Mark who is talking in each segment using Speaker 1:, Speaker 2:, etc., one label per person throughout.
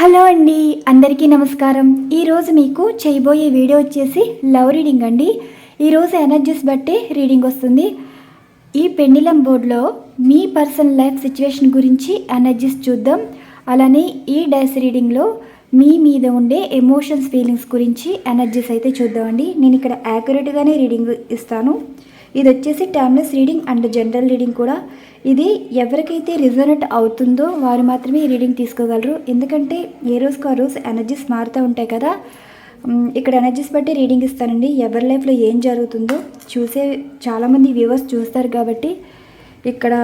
Speaker 1: Hello అండి అందరికీ నమస్కారం. ఈరోజు మీకు చేయబోయే వీడియో వచ్చేసి లవ్ రీడింగ్ అండి. ఈరోజు ఎనర్జీస్ బట్టి రీడింగ్ వస్తుంది. ఈ పెండిలం బోర్డులో మీ పర్సనల్ లైఫ్ సిచ్యువేషన్ గురించి ఎనర్జీస్ చూద్దాం. అలానే ఈ డైస్ రీడింగ్లో మీ మీద ఉండే ఎమోషన్స్ ఫీలింగ్స్ గురించి ఎనర్జీస్ అయితే చూద్దామండి. నేను ఇక్కడ యాక్యురేట్గానే రీడింగ్ ఇస్తాను. ఇది వచ్చేసి timeless reading and general reading కూడా. ఇది ఎవరికైతే రిజనెట్ అవుతుందో వారు మాత్రమే ఈ రీడింగ్ తీసుకోగలరు. ఎందుకంటే ఏ రోజుకు ఆ రోజు ఎనర్జీస్ మారుతూ ఉంటాయి కదా. ఇక్కడ ఎనర్జీస్ బట్టి రీడింగ్ ఇస్తానండి. ఎవరి లైఫ్లో ఏం జరుగుతుందో చూసే చాలామంది వ్యూవర్స్ చూస్తారు కాబట్టి ఇక్కడ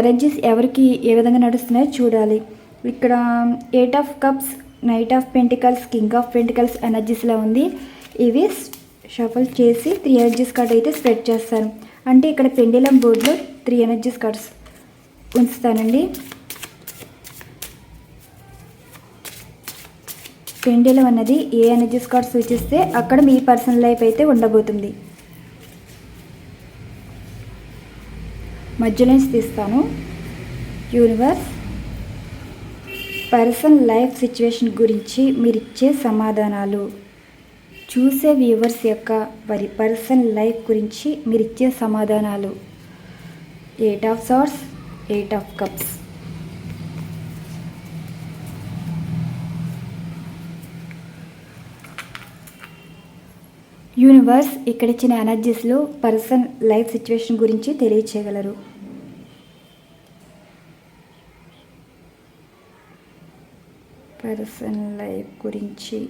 Speaker 1: ఎనర్జీస్ ఎవరికి ఏ విధంగా నడుస్తున్నాయో చూడాలి. ఇక్కడ eight of cups knight of pentacles king of pentacles ఎనర్జీస్లో ఉంది. ఇవి షఫల్ చేసి త్రీ ఎనర్జీస్ కార్డ్ అయితే స్ప్రెడ్ చేస్తాను అంటే ఇక్కడ పెండిలం బోర్డులో త్రీ ఎనర్జీస్ కార్డ్స్ ఉంచుతానండి. పెండెలం అన్నది ఏ ఎనర్జీస్ కార్డ్ సూచిస్తే అక్కడ మీ పర్సనల్ లైఫ్ అయితే ఉండబోతుంది. మధ్యలో నుంచి తీస్తాను. యూనివర్స్ పర్సన్ లైఫ్ సిచ్యువేషన్ గురించి మీరు ఇచ్చే సమాధానాలు. చూసే వ్యూవర్స్ యొక్క వారి పర్సన్ లైఫ్ గురించి మీరు ఇచ్చే సమాధానాలు. Eight of swords eight of cups universe ఇక్కడ ఇచ్చిన ఎనర్జీస్లో పర్సన్ లైఫ్ సిచ్యువేషన్ గురించి తెలియచేయగలరు. పర్సన్ లైఫ్ గురించి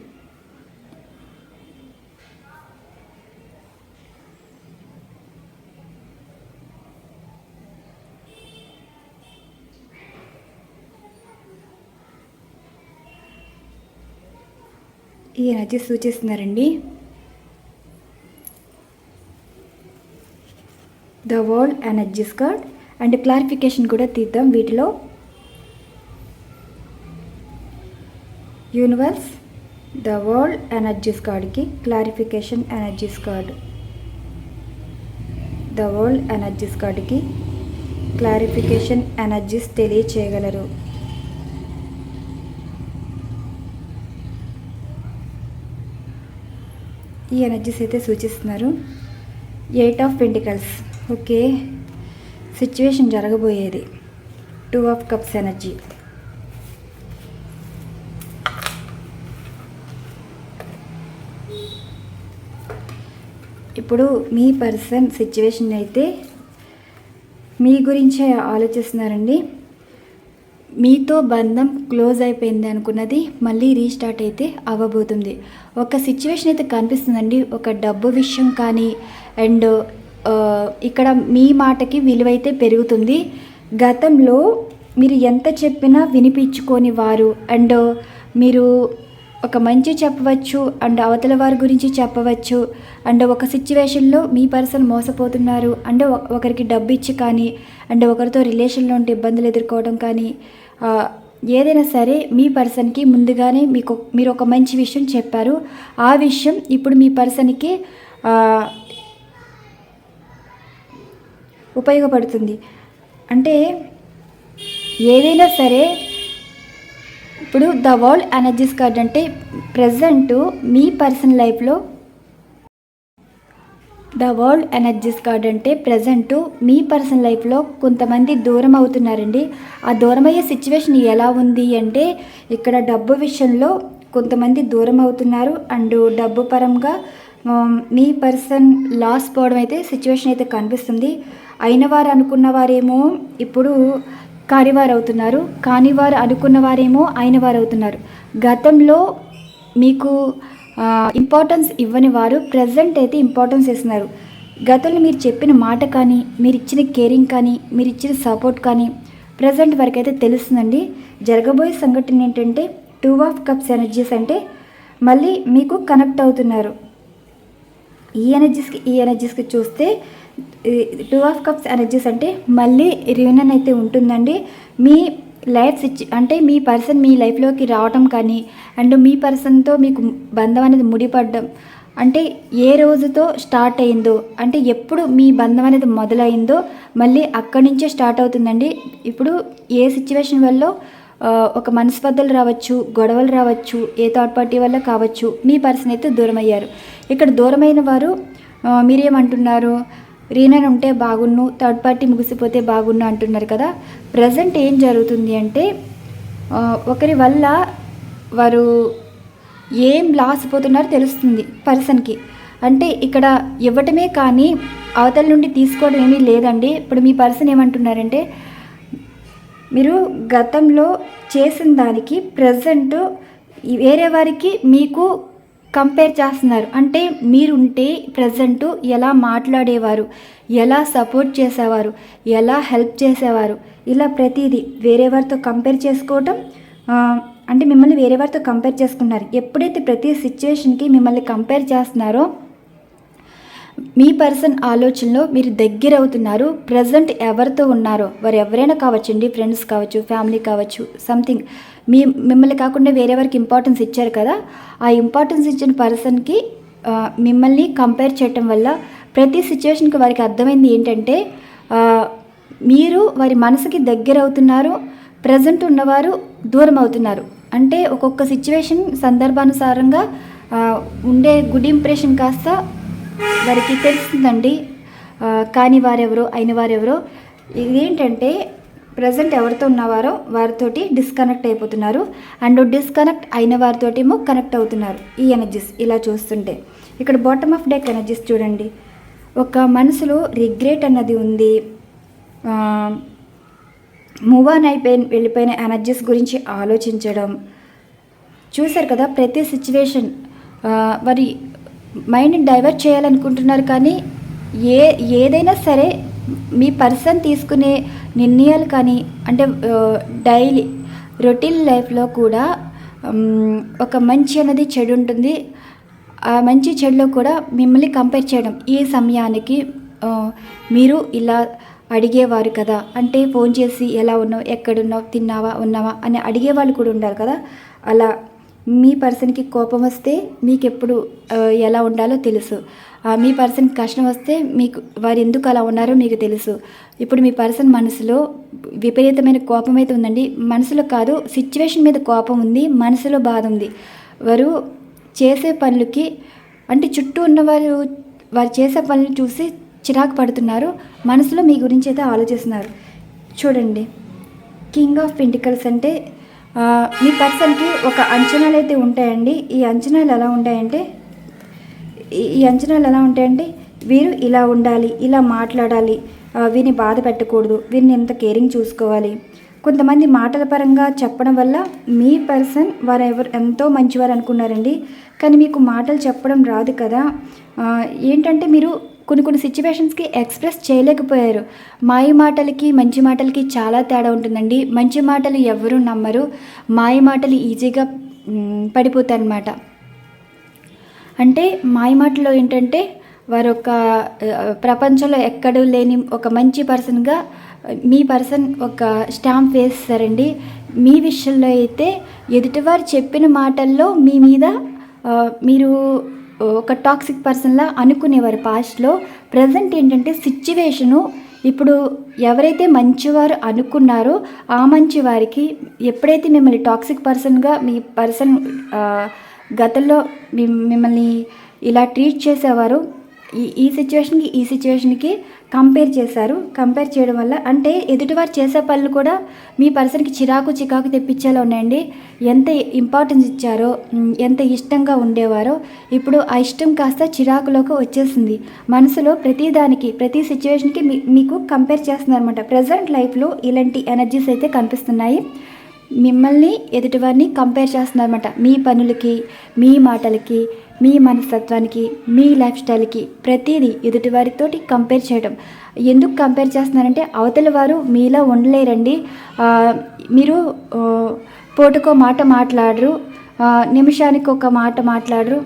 Speaker 1: ఈ energy సూచిస్తున్నారండి. The world energies card and clarification కూడా తీద్దాం వీటిలో. యూనివర్స్ ద వరల్డ్ ఎనర్జీస్ కార్డ్కి clarification energies card the world energies కార్డ్కి క్లారిఫికేషన్ ఎనర్జీస్ తెలియచేయగలరు. ఈ ఎనర్జీస్ అయితే సూచిస్తున్నారు. Eight of pentacles okay. Situation జరగబోయేది. టూ ఆఫ్ కప్స్ ఎనర్జీ ఇప్పుడు మీ పర్సన్ సిచ్యువేషన్ అయితే మీ గురించే ఆలోచిస్తున్నారండి. మీతో బంధం క్లోజ్ అయిపోయింది అనుకున్నది మళ్ళీ రీస్టార్ట్ అయితే అవ్వబోతుంది. ఒక సిచ్యువేషన్ అయితే కనిపిస్తుందండి. ఒక డబ్బు విషయం కానీ అండ్ ఇక్కడ మీ మాటకి విలువైతే పెరుగుతుంది. గతంలో మీరు ఎంత చెప్పినా వినిపించుకొని వారు అండ్ మీరు ఒక మంచి చెప్పవచ్చు అండ్ అవతల వారి గురించి చెప్పవచ్చు అండ్ ఒక సిచ్యువేషన్లో మీ పర్సన్ మోసపోతున్నారు అంటే ఒకరికి డబ్బు ఇచ్చి కానీ అండ్ ఒకరితో రిలేషన్లో ఉంటే ఇబ్బందులు ఎదుర్కోవడం కానీ ఏదైనా సరే మీ పర్సన్కి ముందుగానే మీకు మీరు ఒక మంచి విషయం చెప్పారు. ఆ విషయం ఇప్పుడు మీ పర్సన్కి ఉపయోగపడుతుంది. అంటే ఏదైనా సరే ఇప్పుడు ద వరల్డ్ ఎనర్జీస్ కార్డ్ అంటే ప్రజెంట్ మీ పర్సనల్ లైఫ్లో ద వరల్డ్ ఎనర్జీస్ కార్డ్ అంటే ప్రజెంట్ మీ పర్సనల్ లైఫ్లో కొంతమంది దూరం అవుతున్నారండి. ఆ దూరం అయ్యే సిచ్యువేషన్ ఎలా ఉంది అంటే ఇక్కడ డబ్బు విషయంలో కొంతమంది దూరం అవుతున్నారు. అండ్ డబ్బు పరంగా మీ పర్సన్ లాస్ పోవడం అయితే సిచ్యువేషన్ అయితే కనిపిస్తుంది. అయిన వారు అనుకున్న వారేమో ఇప్పుడు కానివారు అవుతున్నారు. కానివారు అనుకున్న వారేమో అయిన వారు అవుతున్నారు. గతంలో మీకు ఇంపార్టెన్స్ ఇవ్వని వారు ప్రజెంట్ అయితే ఇంపార్టెన్స్ ఇస్తున్నారు గతంలో మీరు చెప్పిన మాట కానీ మీరు ఇచ్చిన కేరింగ్ కానీ మీరు ఇచ్చిన సపోర్ట్ కానీ ప్రజెంట్ వరకు అయితే తెలుస్తుందండి. జరగబోయే సంఘటన ఏంటంటే టూ ఆఫ్ కప్స్ ఎనర్జీస్ అంటే మళ్ళీ మీకు కనెక్ట్ అవుతున్నారు. ఈ ఎనర్జీస్కి ఈ ఎనర్జీస్కి చూస్తే టూ ఆఫ్ కప్స్ ఎనర్జీస్ అంటే మళ్ళీ రియూనియన్ అయితే ఉంటుందండి. మీ లైఫ్ సిచ్ అంటే మీ పర్సన్ మీ లైఫ్లోకి రావటం కానీ అండ్ మీ పర్సన్తో మీకు బంధం అనేది ముడిపడడం అంటే ఏ రోజుతో స్టార్ట్ అయిందో అంటే ఎప్పుడు మీ బంధం అనేది మొదలైందో మళ్ళీ అక్కడి నుంచే స్టార్ట్ అవుతుందండి. ఇప్పుడు ఏ సిచ్యువేషన్ వల్ల ఒక మనస్పర్ధలు రావచ్చు గొడవలు రావచ్చు ఏ థర్డ్ పార్టీ వల్ల కావచ్చు మీ పర్సన్ అయితే దూరం అయ్యారు ఇక్కడ దూరమైన వారు మీరేమంటున్నారు? రీనర్ ఉంటే బాగున్ను థర్డ్ పార్టీ ముగిసిపోతే బాగున్ను అంటున్నారు కదా. ప్రజెంట్ ఏం జరుగుతుంది అంటే ఒకరి వల్ల వారు ఏం లాస్ పోతున్నారో తెలుస్తుంది పర్సన్కి. అంటే ఇక్కడ ఇవ్వటమే కానీ అవతల నుండి తీసుకోవడం ఏమీ లేదండి. ఇప్పుడు మీ పర్సన్ ఏమంటున్నారంటే మీరు గతంలో చేసిన దానికి ప్రజెంట్ వేరే వారికి మీకు కంపేర్ చేస్తున్నారు. అంటే మీరుంటే ప్రజెంట్ ఎలా మాట్లాడేవారు? ఎలా సపోర్ట్ చేసేవారు? ఎలా హెల్ప్ చేసేవారు? ఇలా ప్రతిదీ వేరే వారితో కంపేర్ చేసుకోవటం అంటే మిమ్మల్ని వేరే వారితో కంపేర్ చేసుకున్నారు ఎప్పుడైతే ప్రతి సిచ్యువేషన్కి మిమ్మల్ని కంపేర్ చేస్తున్నారో మీ పర్సన్ ఆలోచనలో మీరు దగ్గర అవుతున్నారు ప్రజెంట్ ఎవరితో ఉన్నారో వారు ఎవరైనా కావచ్చండి ఫ్రెండ్స్ కావచ్చు ఫ్యామిలీ కావచ్చు సంథింగ్. మీ మిమ్మల్ని కాకుండా వేరే వారికి ఇంపార్టెన్స్ ఇచ్చారు కదా ఆ ఇంపార్టెన్స్ ఇచ్చిన పర్సన్కి మిమ్మల్ని కంపేర్ చేయటం వల్ల ప్రతి సిచ్యువేషన్కి వారికి అర్థమైంది ఏంటంటే మీరు వారి మనసుకి దగ్గర అవుతున్నారు ప్రజెంట్ ఉన్నవారు దూరం అవుతున్నారు. అంటే ఒక్కొక్క సిచ్యువేషన్ సందర్భానుసారంగా ఉండే గుడ్ ఇంప్రెషన్ కాస్త వారికి తెలుస్తుందండి. ఆ, కాని వారెవరో అయిన వారెవరో. ఇదేంటంటే ప్రజెంట్ ఎవరితో ఉన్నవారో వారితోటి డిస్కనెక్ట్ అయిపోతున్నారు. అండ్ డిస్కనెక్ట్ అయిన వారితోటేమో కనెక్ట్ అవుతున్నారు ఈ ఎనర్జీస్ ఇలా చూస్తుంటే. ఇక్కడ బాటమ్ ఆఫ్ డెక్ ఎనర్జీస్ చూడండి. ఒక మనసులో రిగ్రెట్ అన్నది ఉంది. మూవ్ ఆన్ అయిపోయిన వెళ్ళిపోయిన ఎనర్జీస్ గురించి ఆలోచించడం. చూశారు కదా ప్రతి సిచ్యువేషన్ వారి మైండ్ని డైవర్ట్ చేయాలనుకుంటున్నారు కానీ ఏ ఏదైనా సరే మీ పర్సన్ తీసుకునే నిర్ణయాలు కానీ అంటే డైలీ రొటీన్ లైఫ్లో కూడా ఒక మంచి అనేది చెడు ఉంటుంది. ఆ మంచి చెడులో కూడా మిమ్మల్ని కంపేర్ చేయడం. ఈ సమయానికి మీరు ఇలా అడిగేవారు కదా అంటే ఫోన్ చేసి ఎలా ఉన్నావు ఎక్కడున్నావు తిన్నావా ఉన్నావా అని అడిగేవాళ్ళు కూడా ఉంటారు కదా. అలా మీ పర్సన్కి కోపం వస్తే మీకు ఎప్పుడు ఎలా ఉండాలో తెలుసు. మీ పర్సన్కి కష్టం వస్తే మీకు వారు ఎందుకు అలా ఉన్నారో మీకు తెలుసు. ఇప్పుడు మీ పర్సన్ మనసులో విపరీతమైన కోపం అయితే ఉందండి. మనసులో కాదు సిచ్యువేషన్ మీద కోపం ఉంది మనసులో బాధ ఉంది. వారు చేసే పనులకి అంటే చుట్టూ ఉన్నవారు వారు చేసే పనులు చూసి చిరాకు పడుతున్నారు. మనసులో మీ గురించి అయితే ఆలోచిస్తున్నారు. చూడండి. కింగ్ ఆఫ్ పెంటికల్స్ అంటే మీ పర్సన్కి ఒక అంచనాలు అయితే ఉంటాయండి. ఈ అంచనాలు ఎలా ఉంటాయంటే ఈ- అంచనాలు ఎలా ఉంటాయంటే వీరు ఇలా ఉండాలి ఇలా మాట్లాడాలి వీరిని బాధ పెట్టకూడదు వీరిని ఎంత కేరింగ్ చూసుకోవాలి. కొంతమంది మాటల పరంగా చెప్పడం వల్ల మీ పర్సన్ వారు ఎవరు ఎంతో మంచివారు అనుకున్నారండి. కానీ మీకు మాటలు చెప్పడం రాదు కదా. ఏంటంటే మీరు కొన్ని కొన్ని సిచ్యువేషన్స్కి ఎక్స్ప్రెస్ చేయలేకపోయారు. మాయ మాటలకి మంచి మాటలకి చాలా తేడా ఉంటుందండి. మంచి మాటలు ఎవరు నమ్మరు. మాయ మాటలు ఈజీగా పడిపోతాయి అన్నమాట అంటే మాయమాటలో ఏంటంటే వారు ఒక ప్రపంచంలో ఎక్కడూ లేని ఒక మంచి పర్సన్గా మీ పర్సన్ ఒక స్టాంప్ వేస్తారండి. మీ విషయంలో అయితే ఎదుటివారు చెప్పిన మాటల్లో మీ మీద మీరు ఒక టాక్సిక్ పర్సన్లా అనుకునేవారు పాస్ట్లో ప్రజెంట్ ఏంటంటే సిచ్యువేషను ఇప్పుడు ఎవరైతే మంచివారు అనుకున్నారో ఆ మంచి వారికి ఎప్పుడైతే మిమ్మల్ని టాక్సిక్ పర్సన్గా మీ పర్సన్ గతంలో మిమ్మల్ని ఇలా ట్రీట్ చేసేవారు ఈ ఈ సిచ్యువేషన్కి ఈ సిచ్యువేషన్కి కంపేర్ చేశారు. కంపేర్ చేయడం వల్ల అంటే ఎదుటివారు చేసే పనులు కూడా మీ పర్సన్కి చిరాకు చికాకు తెప్పించేలా ఉన్నాయండి. ఎంత ఇంపార్టెన్స్ ఇచ్చారో ఎంత ఇష్టంగా ఉండేవారో ఇప్పుడు ఆ ఇష్టం కాస్త చిరాకులోకి వచ్చేసింది. మనసులో ప్రతి దానికి ప్రతి సిచ్యువేషన్కి మీ మీకు కంపేర్ చేస్తున్నారు అనమాట ప్రజెంట్ లైఫ్లో ఇలాంటి ఎనర్జీస్ అయితే కనిపిస్తున్నాయి. మిమ్మల్ని ఎదుటివారిని కంపేర్ చేస్తున్నారన్నమాట మీ పనులకి మీ మాటలకి మీ మనస్తత్వానికి మీ లైఫ్ స్టైల్కి ప్రతిదీ ఎదుటివారితోటి కంపేర్ చేయడం. ఎందుకు కంపేర్ చేస్తున్నారంటే అవతల వారు మీలా ఉండలేరండి. మీరు పోటుకో పూటకో మాట మాట్లాడరు. నిమిషానికి ఒక మాట మాట్లాడరు.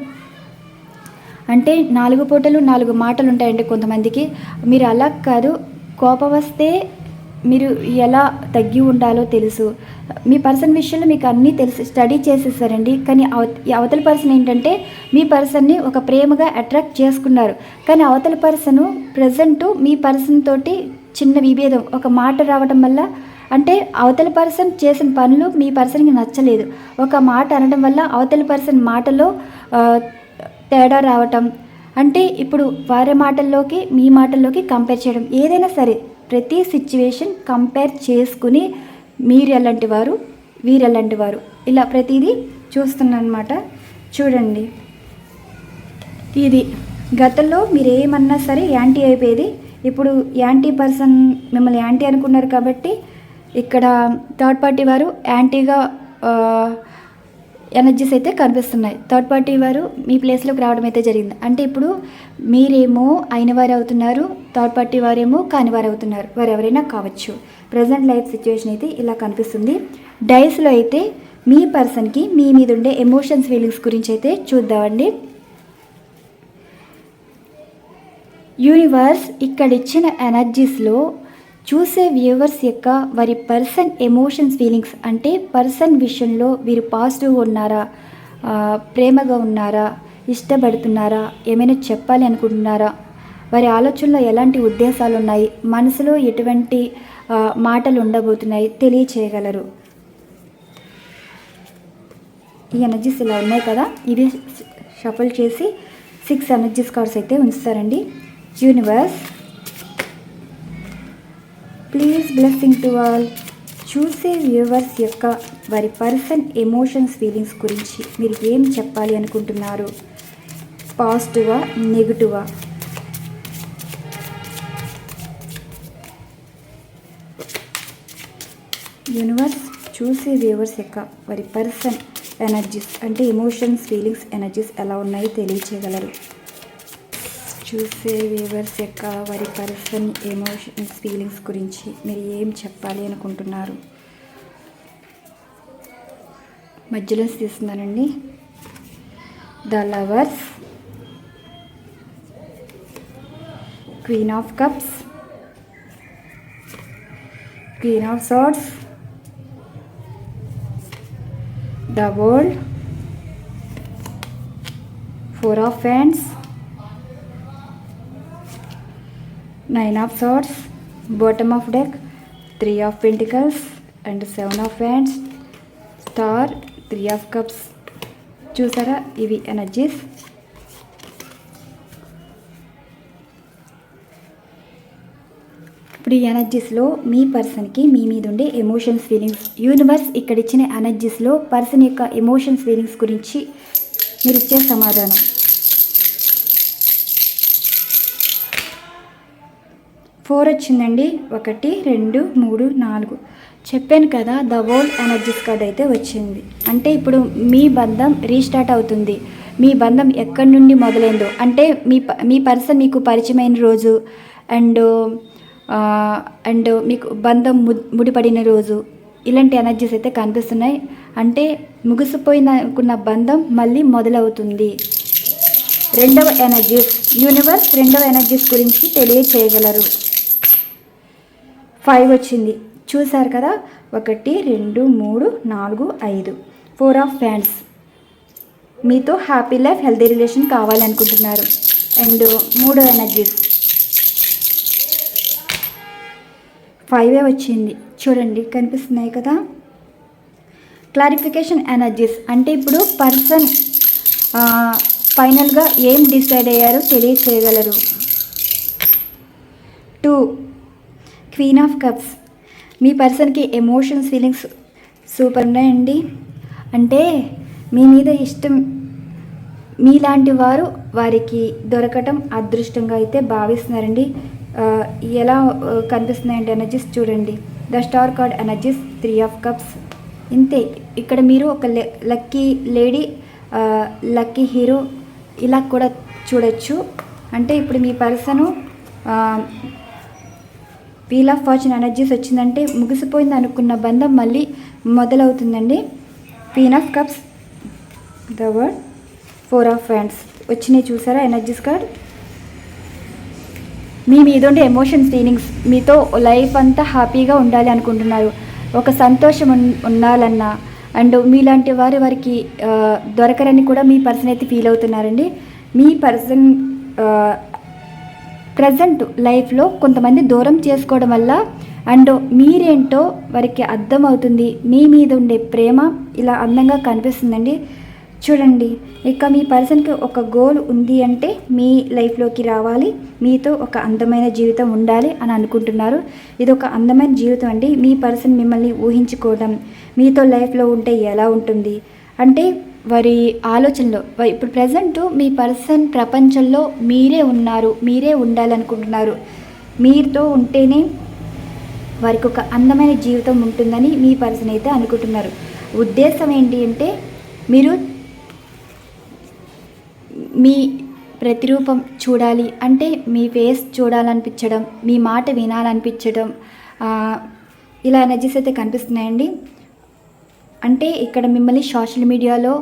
Speaker 1: అంటే నాలుగు పూటలు నాలుగు మాటలు ఉంటాయండి కొంతమందికి. మీరు అలా కాదు. కోపం వస్తే మీరు ఎలా తగ్గి ఉండాలో తెలుసు. మీ పర్సన్ విషయంలో మీకు అన్నీ తెలుసు. స్టడీ చేసేసారండి. కానీ అవ అవతల పర్సన్ ఏంటంటే మీ పర్సన్ని ఒక ప్రేమగా అట్రాక్ట్ చేసుకున్నారు. కానీ అవతల పర్సన్ ప్రజెంట్ మీ పర్సన్ తోటి చిన్న విభేదం ఒక మాట రావడం వల్ల అంటే అవతల పర్సన్ చేసిన పనులు మీ పర్సన్కి నచ్చలేదు. ఒక మాట అనడం వల్ల అవతల పర్సన్ మాటలో తేడా రావటం. అంటే ఇప్పుడు వారి మాటల్లోకి మీ మాటల్లోకి కంపేర్ చేయడం. ఏదైనా సరే ప్రతి సిచ్యువేషన్ కంపేర్ చేసుకుని మీరు ఎలాంటి వారు వీరు ఎలాంటి వారు. ఇలా ప్రతిదీ చూస్తున్నాను అనమాట చూడండి. ఇది గతంలో మీరు ఏమన్నా సరే యాంటీ అయిపోయేది. ఇప్పుడు యాంటీ పర్సన్ మిమ్మల్ని యాంటీ అనుకున్నారు కాబట్టి ఇక్కడ థర్డ్ పార్టీ వారు యాంటీగా ఎనర్జీస్ అయితే కనిపిస్తున్నాయి. థర్డ్ పార్టీ వారు మీ ప్లేస్లోకి రావడం అయితే జరిగింది. అంటే ఇప్పుడు మీరేమో అయిన వారు అవుతున్నారు థర్డ్ పార్టీ వారేమో కాని వారు అవుతున్నారు. వారు ఎవరైనా కావచ్చు. ప్రజెంట్ లైఫ్ సిచ్యువేషన్ అయితే ఇలా కనిపిస్తుంది. డైస్లో అయితే మీ పర్సన్కి మీ మీద ఉండే ఎమోషన్స్ ఫీలింగ్స్ గురించి అయితే చూద్దామండి. యూనివర్స్ ఇక్కడ ఇచ్చిన ఎనర్జీస్లో చూసే వ్యూవర్స్ యొక్క వారి పర్సన్ ఎమోషన్స్ ఫీలింగ్స్ అంటే పర్సన్ విషయంలో వీరు పాజిటివ్ ఉన్నారా? ప్రేమగా ఉన్నారా? ఇష్టపడుతున్నారా? ఏమైనా చెప్పాలి అనుకుంటున్నారా? వారి ఆలోచనలో ఎలాంటి ఉద్దేశాలు ఉన్నాయి? మనసులో ఎటువంటి మాటలు ఉండబోతున్నాయి? తెలియచేయగలరు. ఈ ఎనర్జీస్ ఇలా ఉన్నాయి కదా? ఇవి షఫల్ చేసి సిక్స్ ఎనర్జీస్ కార్డ్స్ అయితే ఉంచుతారండి. Universe please blessing to all చూసే వ్యూవర్స్ యొక్క వారి పర్సన్ ఎమోషన్స్ ఫీలింగ్స్ గురించి మీరు ఏం చెప్పాలి అనుకుంటున్నారు? పాజిటివా నెగిటివా యూనివర్స్ చూసే వ్యూవర్స్ యొక్క వారి పర్సన్ ఎనర్జీస్ అంటే ఎమోషన్స్ ఫీలింగ్స్ ఎనర్జీస్ ఎలా ఉన్నాయో తెలియచేయగలరు. చూసే వ్యూవర్స్ యొక్క వారి పర్సన్ ఎమోషన్స్ ఫీలింగ్స్ గురించి మీరు ఏం చెప్పాలి అనుకుంటున్నారు? మధ్యలో తీస్తున్నానండి. The lovers queen of cups queen of swords the world four of wands nine of swords bottom of deck three of pentacles and seven of wands star three of cups చూసారా? ఇవి energies ఇప్పుడు ఈ ఎనర్జీస్లో మీ పర్సన్కి మీ మీద ఉండే emotions feelings universe ఇక్కడ ఇచ్చిన ఎనర్జీస్లో పర్సన్ యొక్క ఎమోషన్స్ ఫీలింగ్స్ గురించి మీరు ఇచ్చే సమాధానం. ఫోర్ వచ్చిందండి. ఒకటి రెండు మూడు నాలుగు. చెప్పాను కదా ద వరల్డ్ ఎనర్జీస్ కార్డ్ అయితే వచ్చింది. అంటే ఇప్పుడు మీ బంధం రీస్టార్ట్ అవుతుంది. మీ బంధం ఎక్కడి నుండి మొదలైందో. అంటే మీ ప- మీ పర్సన్ మీకు పరిచయమైన రోజు అండ్ అండ్ మీకు బంధం ము- ముడిపడిన రోజు ఇలాంటి ఎనర్జీస్ అయితే కనిపిస్తున్నాయి. అంటే ముగిసిపోయిన అనుకున్న బంధం మళ్ళీ మొదలవుతుంది. రెండవ ఎనర్జీస్. యూనివర్స్ రెండవ ఎనర్జీస్ గురించి తెలియచేయగలరు. ఫైవ్ వచ్చింది. చూసారు కదా? ఒకటి రెండు మూడు నాలుగు ఐదు. ఫోర్ ఆఫ్ ఫ్యాండ్స్ మీతో హ్యాపీ లైఫ్ హెల్తీ రిలేషన్ కావాలనుకుంటున్నారు. అండ్ మూడో ఎనర్జీస్ ఫైవే వచ్చింది. చూడండి కనిపిస్తున్నాయి కదా? క్లారిఫికేషన్ ఎనర్జీస్ అంటే ఇప్పుడు పర్సన్ ఫైనల్గా ఏం డిసైడ్ అయ్యారో తెలియచేయగలరు. టూ క్వీన్ ఆఫ్ కప్స్ మీ పర్సన్కి ఎమోషన్స్ ఫీలింగ్స్ సూపర్ ఉన్నాయండి. అంటే మీ మీద ఇష్టం మీలాంటి వారు వారికి దొరకటం అదృష్టంగా అయితే భావిస్తున్నారండి. ఎలా కనిపిస్తున్నాయండి ఎనర్జీస్ చూడండి. The star card energies three of cups ఇంతే ఇక్కడ మీరు ఒక లక్కీ లేడీ లక్కీ హీరో ఇలా కూడా చూడొచ్చు. అంటే ఇప్పుడు మీ person wheel of fortune energies వచ్చిందంటే ముగిసిపోయింది అనుకున్న బంధం మళ్ళీ మొదలవుతుందండి. Queen of cups the world four of wands వచ్చినాయి చూసారా ఎనర్జీస్ కార్డ్ మీ మీద ఉండే ఎమోషన్స్ ఫీలింగ్స్ మీతో లైఫ్ అంతా హ్యాపీగా ఉండాలి అనుకుంటున్నారు. ఒక సంతోషం ఉండాలన్నా అండ్ మీలాంటి వారి వారికి దొరకరని కూడా మీ పర్సన్ అయితే ఫీల్ అవుతున్నారండి. మీ పర్సన్ ప్రజెంట్ లైఫ్లో కొంతమంది దూరం చేసుకోవడం వల్ల అండ్ మీరేంటో వారికి అర్థమవుతుంది. మీ మీద ఉండే ప్రేమ ఇలా అందంగా కనిపిస్తుందండి. చూడండి ఇక మీ పర్సన్కి ఒక గోల్ ఉంది అంటే మీ లైఫ్లోకి రావాలి. మీతో ఒక అందమైన జీవితం ఉండాలి అని అనుకుంటున్నారు. ఇది ఒక అందమైన జీవితం అండి. మీ పర్సన్ మిమ్మల్ని ఊహించుకోవడం మీతో లైఫ్లో ఉంటే ఎలా ఉంటుంది? అంటే వారి ఆలోచనలో ఇప్పుడు ప్రజెంట్ మీ పర్సన్ ప్రపంచంలో మీరే ఉన్నారు మీరే ఉండాలనుకుంటున్నారు. మీరుతో ఉంటేనే వారికి ఒక అందమైన జీవితం ఉంటుందని మీ పర్సన్ అయితే అనుకుంటున్నారు. ఉద్దేశం ఏంటి అంటే మీరు మీ ప్రతిరూపం చూడాలి అంటే మీ ఫేస్ చూడాలనిపించడం మీ మాట వినాలనిపించడం ఇలా ఎనర్జీస్ అయితే కనిపిస్తున్నాయండి. అంటే ఇక్కడ మిమ్మల్ని సోషల్ మీడియాలో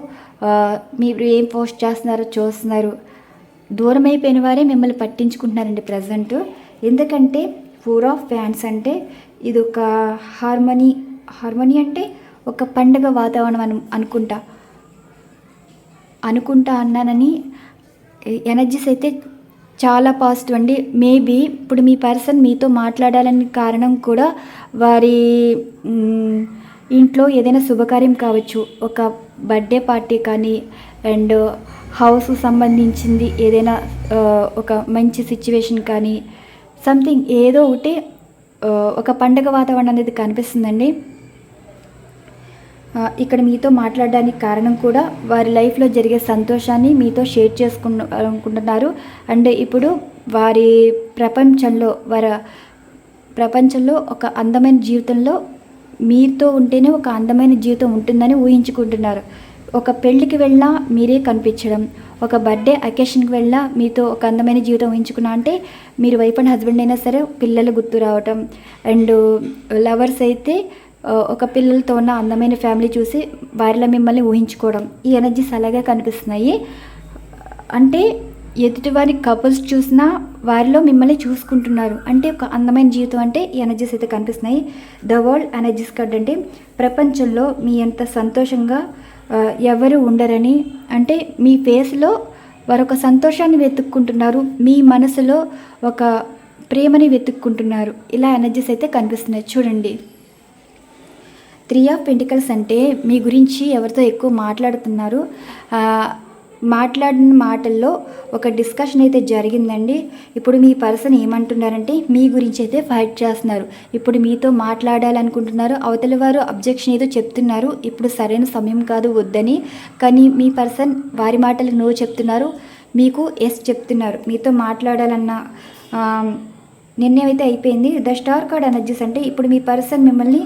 Speaker 1: మీరు ఏం పోస్ట్ చేస్తున్నారో చూస్తున్నారు దూరం అయిపోయిన వారే మిమ్మల్ని పట్టించుకుంటున్నారండి ప్రజెంట్. ఎందుకంటే ఫోర్ ఆఫ్ ఫ్యాన్స్ అంటే ఇది ఒక హార్మోనీ హార్మోనీ అంటే ఒక పండగ వాతావరణం అను అనుకుంటా. అనుకుంటా అన్నానని ఎనర్జీస్ అయితే చాలా పాజిటివ్ అండి. మేబీ ఇప్పుడు మీ పర్సన్ మీతో మాట్లాడాలని కారణం కూడా వారి ఇంట్లో ఏదైనా శుభకార్యం కావచ్చు ఒక బర్త్డే పార్టీ కానీ అండ్ హౌస్ సంబంధించింది ఏదైనా ఒక మంచి సిచ్యువేషన్ కానీ సంథింగ్ ఏదో ఒకటి ఒక పండగ వాతావరణం అనేది కనిపిస్తుందండి. ఇక్కడ మీతో మాట్లాడడానికి కారణం కూడా వారి లైఫ్లో జరిగే సంతోషాన్ని మీతో షేర్ చేసుకున్న అనుకుంటున్నారు. అండ్ ఇప్పుడు వారి ప్రపంచంలో వారి ప్రపంచంలో ఒక అందమైన జీవితంలో మీతో ఉంటేనే ఒక అందమైన జీవితం ఉంటుందని ఊహించుకుంటున్నారు. ఒక పెళ్ళికి వెళ్ళినా మీరే కనిపించడం. ఒక బర్త్డే అకేషన్కి వెళ్ళినా మీతో ఒక అందమైన జీవితం ఊహించుకున్నా అంటే మీరు వైఫ్ అండ్ హస్బెండ్ అయినా సరే పిల్లలు గుర్తు రావటం. అండ్ లవర్స్ అయితే ఒక పిల్లలతో ఉన్న అందమైన ఫ్యామిలీ చూసి వారిలో మిమ్మల్ని ఊహించుకోవడం. ఈ ఎనర్జీస్ అలాగే కనిపిస్తున్నాయి. అంటే ఎదుటివారి కపుల్స్ చూసినా వారిలో మిమ్మల్ని చూసుకుంటున్నారు. అంటే ఒక అందమైన జీవితం అంటే ఈ ఎనర్జీస్ అయితే కనిపిస్తున్నాయి. ద వరల్డ్ ఎనర్జీస్ కార్డ్ అంటే ప్రపంచంలో మీ ఎంత సంతోషంగా ఎవరు ఉండరని. అంటే మీ ఫేస్లో వారు ఒక సంతోషాన్ని వెతుక్కుంటున్నారు. మీ మనసులో ఒక ప్రేమని వెతుక్కుంటున్నారు. ఇలా ఎనర్జీస్ అయితే కనిపిస్తున్నాయి. చూడండి. త్రీ ఆఫ్ పెంటికల్స్ అంటే మీ గురించి ఎవరితో ఎక్కువ మాట్లాడుతున్నారు? మాట్లాడిన మాటల్లో ఒక డిస్కషన్ అయితే జరిగిందండి. ఇప్పుడు మీ పర్సన్ ఏమంటున్నారంటే మీ గురించి అయితే ఫైట్ చేస్తున్నారు. ఇప్పుడు మీతో మాట్లాడాలనుకుంటున్నారు. అవతలి వారు అబ్జెక్షన్ ఏదో చెప్తున్నారు. ఇప్పుడు సరైన సమయం కాదు వద్దని. కానీ మీ పర్సన్ వారి మాటలకు నో చెప్తున్నారు. మీకు ఎస్ చెప్తున్నారు. మీతో మాట్లాడాలన్న నిర్ణయం అయితే అయిపోయింది. ద స్టార్ కార్డ్ ఎనర్జీస్ అంటే ఇప్పుడు మీ పర్సన్ మిమ్మల్ని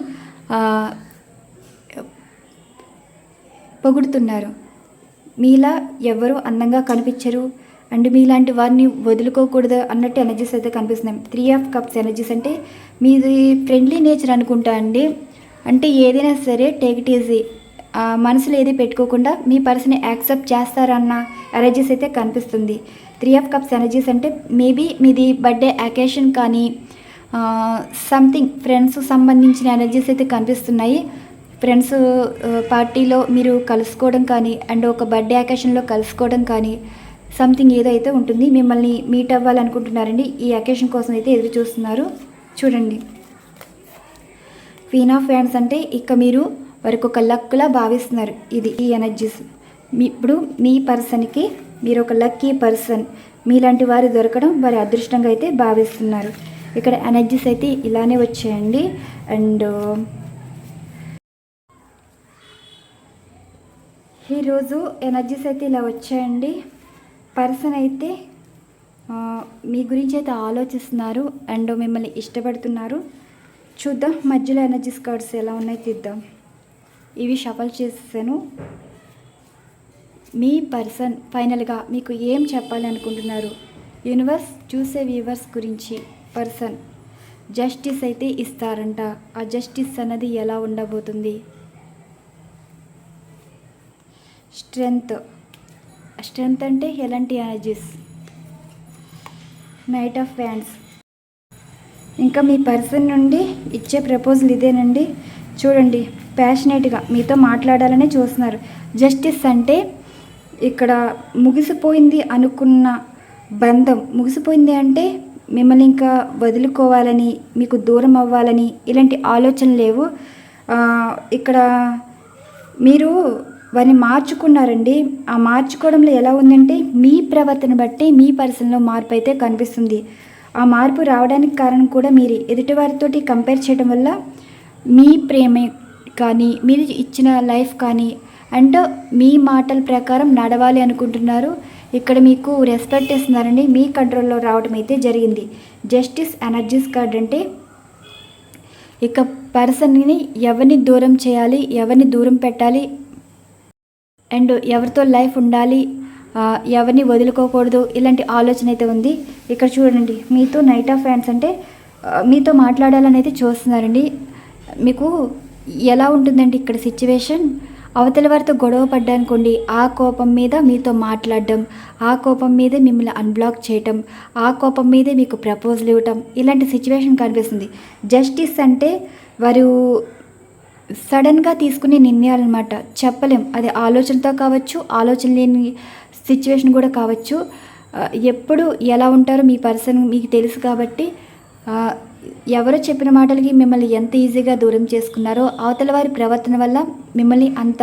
Speaker 1: పొగుడుతున్నారు. మీలా ఎవరు అందంగా కనిపించరు. అండ్ మీలాంటి వారిని వదులుకోకూడదు అన్నట్టు ఎనర్జీస్ అయితే కనిపిస్తున్నాయి. త్రీ ఆఫ్ కప్స్ ఎనర్జీస్ అంటే మీది ఫ్రెండ్లీ నేచర్ అనుకుంటా అండి. అంటే ఏదైనా సరే టేక్ ఇట్ ఈజీ మనసులో ఏది పెట్టుకోకుండా మీ పర్సన్ యాక్సెప్ట్ చేస్తారన్న ఎనర్జీస్ అయితే కనిపిస్తుంది. త్రీ ఆఫ్ కప్స్ ఎనర్జీస్ అంటే మేబీ మీది బర్త్డే అకేషన్ కానీ సంథింగ్ ఫ్రెండ్స్ సంబంధించిన ఎనర్జీస్ అయితే కనిపిస్తున్నాయి. ఫ్రెండ్స్ పార్టీలో మీరు కలుసుకోవడం కానీ అండ్ ఒక బర్త్డే అకేషన్లో కలుసుకోవడం కానీ సంథింగ్ ఏదో అయితే ఉంటుంది మిమ్మల్ని మీట్ అవ్వాలనుకుంటున్నారండి ఈ అకేషన్ కోసం అయితే ఎదురు చూస్తున్నారు. చూడండి. క్వీన్ ఆఫ్ ఫ్యాన్స్ అంటే ఇక మీరు వారికి ఒక లక్లా భావిస్తున్నారు. ఇది ఈ ఎనర్జీస్ మీ ఇప్పుడు మీ పర్సన్కి మీరు ఒక లక్కీ పర్సన్ మీలాంటి వారు దొరకడం వారి అదృష్టంగా అయితే భావిస్తున్నారు. ఇక్కడ ఎనర్జీస్ అయితే ఇలానే వచ్చాయండి. అండ్ ఈరోజు ఎనర్జీస్ అయితే ఇలా వచ్చాయండి. పర్సన్ అయితే మీ గురించి అయితే ఆలోచిస్తున్నారు అండ్ మిమ్మల్ని ఇష్టపడుతున్నారు. చూద్దాం మధ్యలో ఎనర్జీస్ కార్డ్స్ ఎలా ఉన్నాయి తీద్దాం. ఇవి షఫల్ చేసాను మీ పర్సన్ ఫైనల్గా మీకు ఏం చెప్పాలి అనుకుంటున్నారు? యూనివర్స్ చూసే వ్యూవర్స్ గురించి పర్సన్ జస్టిస్ అయితే ఇస్తారంట. ఆ జస్టిస్ అన్నది ఎలా ఉండబోతుంది? స్ట్రెంగ్త్. స్ట్రెంగ్త్ అంటే ఎలాంటి ఎనర్జీస్? నైట్ ఆఫ్ ఫ్యాన్స్ ఇంకా మీ పర్సన్ నుండి ఇచ్చే ప్రపోజల్ ఇదేనండి. చూడండి ప్యాషనేట్గా మీతో మాట్లాడాలనే చూస్తున్నారు. జస్టిస్ అంటే ఇక్కడ ముగిసిపోయింది అనుకున్న బంధం. ముగిసిపోయింది అంటే మిమ్మల్ని ఇంకా వదులుకోవాలని మీకు దూరం అవ్వాలని ఇలాంటి ఆలోచనలు లేవు. ఇక్కడ మీరు వారిని మార్చుకున్నారండి. ఆ మార్చుకోవడంలో ఎలా ఉందంటే మీ ప్రవర్తన బట్టి మీ పర్సన్లో మార్పు అయితే కనిపిస్తుంది. ఆ మార్పు రావడానికి కారణం కూడా మీరు. ఎదుటివారితోటి కంపేర్ చేయడం వల్ల మీ ప్రేమే కానీ మీరు ఇచ్చిన లైఫ్ కానీ అండ్ మీ మాటల ప్రకారం నడవాలి అనుకుంటున్నారు. ఇక్కడ మీకు రెస్పెక్ట్ ఇస్తున్నారండి. మీ కంట్రోల్లో రావడం అయితే జరిగింది. జస్టిస్ ఎనర్జీస్ కార్డ్ అంటే ఇక పర్సన్ని ఎవరిని దూరం చేయాలి ఎవరిని దూరం పెట్టాలి అండ్ ఎవరితో లైఫ్ ఉండాలి ఎవరిని వదులుకోకూడదు ఇలాంటి ఆలోచన అయితే ఉంది. ఇక్కడ చూడండి మీతో నైట్ ఆఫ్ ఫ్యాన్స్ అంటే మీతో మాట్లాడాలని అయితే చూస్తున్నారండి. మీకు ఎలా ఉంటుందండి ఇక్కడ సిచ్యువేషన్ అవతల వారితో గొడవ పడ్డానుకోండి ఆ కోపం మీద మీతో మాట్లాడడం ఆ కోపం మీదే మిమ్మల్ని అన్బ్లాక్ చేయటం ఆ కోపం మీదే మీకు ప్రపోజల్ ఇవ్వటం ఇలాంటి సిచ్యువేషన్ కనిపిస్తుంది. జస్టిస్ అంటే వారు సడన్గా తీసుకునే నిర్ణయాలు అనమాట చెప్పలేం. అది ఆలోచనతో కావచ్చు ఆలోచన లేని సిచ్యువేషన్ కూడా కావచ్చు. ఎప్పుడు ఎలా ఉంటారో మీ పర్సన్ మీకు తెలుసు కాబట్టి ఎవరో చెప్పిన మాటలకి మిమ్మల్ని ఎంత ఈజీగా దూరం చేసుకున్నారో అవతల వారి ప్రవర్తన వల్ల మిమ్మల్ని అంత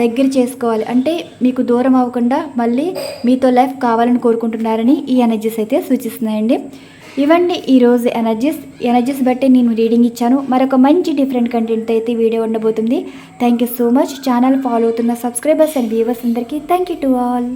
Speaker 1: దగ్గర చేసుకోవాలి. అంటే మీకు దూరం అవ్వకుండా మళ్ళీ మీతో లైఫ్ కావాలని కోరుకుంటున్నారని ఈ ఎనర్జీస్ అయితే సూచిస్తున్నాయండి. ఇవండి ఈరోజు ఎనర్జీస్ ఎనర్జీస్ బట్టి నేను రీడింగ్ ఇచ్చాను. మరొక మంచి డిఫరెంట్ కంటెంట్ అయితే వీడియో ఉండబోతుంది. Thank you so much channel follow అవుతున్న సబ్స్క్రైబర్స్ అండ్ వ్యూవర్స్ అందరికీ థ్యాంక్ యూ టు ఆల్